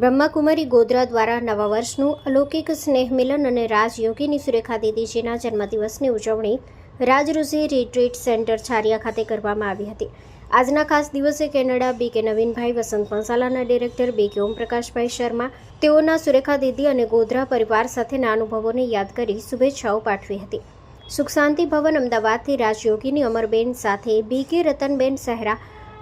બ્રહ્માકુમારી ગોધરા દ્વારા નવા વર્ષનું અલૌકિક સ્નેહ મિલન અને રાજયોગીની સુરેખા દીદીજીના જન્મદિવસની ઉજવણી રાજઋષિ રિટ્રીટ સેન્ટર છારિયા ખાતે કરવામાં આવી હતી. આજના ખાસ દિવસે કેનેડા બી કે નવીનભાઈ વસંત પંસાલાના ડિરેક્ટર બી કે ઓમપ્રકાશભાઈ શર્મા તેઓના સુરેખા દીદી અને ગોધરા પરિવાર સાથેના અનુભવોને યાદ કરી શુભેચ્છાઓ પાઠવી હતી. સુખ શાંતિ ભવન અમદાવાદથી રાજયોગીની અમરબેન સાથે બી કે રતનબેન સહેરા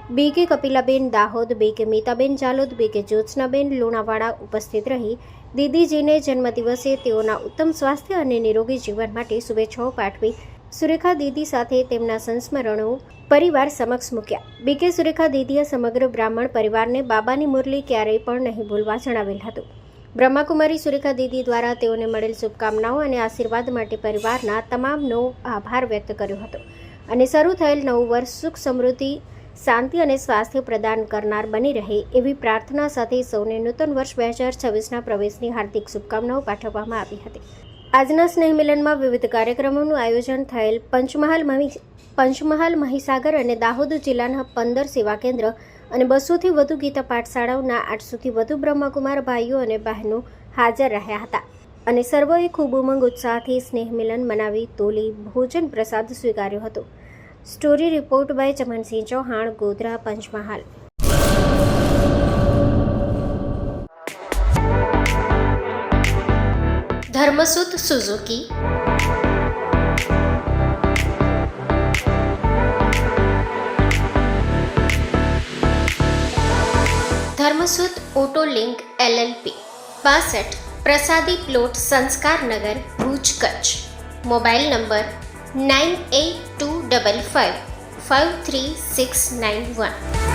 બી કે કપિલાબેન દાહોદ બી કે મીતાબેન જાલોદ બી કે જ્યોત્સનાબેન લુણાવાડા ઉપસ્થિત રહી. દીદીજીને જન્મદિવસે તેઓના ઉત્તમ સ્વાસ્થ્ય અને નિરોગી જીવન માટે શુભેચ્છાઓ પાઠવી સુરેખા દીદી સાથે તેમના સંસ્મરણો પરિવાર સમક્ષ મૂક્યા. બી કે સુરેખા દીદીએ સમગ્ર બ્રાહ્મણ પરિવારને બાબાની મુરલી ક્યારેય પણ નહીં ભૂલવા જણાવેલ હતું. બ્રહ્માકુમારી સુરેખા દીદી દ્વારા તેઓને મળેલ શુભકામનાઓ અને આશીર્વાદ માટે પરિવારના તમામનો આભાર વ્યક્ત કર્યો હતો અને શરૂ થયેલ નવું વર્ષ સુખ સમૃદ્ધિ શાંતિ અને સ્વાસ્થ્ય પ્રદાન કરનાર બની રહે એવી પ્રાર્થના સાથે સૌને નૂતન વર્ષ બે હજાર છવ્વીસના પ્રવેશની હાર્દિક શુભકામનાઓ પાઠવવામાં આવી હતી. આજના સ્નેહ મિલનમાં વિવિધ કાર્યક્રમોનું આયોજન થયેલ પંચમહાલ મહી, પંચમહાલ મહીસાગર અને દાહોદ જિલ્લાના પંદર સેવા કેન્દ્ર અને બસોથી વધુ ગીતા પાઠશાળાઓના આઠસોથી વધુ બ્રહ્મકુમાર ભાઈઓ અને બહેનો હાજર રહ્યા હતા. અને સર્વોએ ખૂબ ઉમંગ ઉત્સાહથી સ્નેહ મિલન મનાવી તોલી ભોજન પ્રસાદ સ્વીકાર્યો હતો. Story report by Chamansinh Chauhan, Godhra, Panchmahal. Dharmasut Suzuki. Dharmasut auto link LLP બાસઠ પ્રસાદી plot Sanskarnagar Bhuj Kutch. Mobile number nine eight two double five five three six nine one.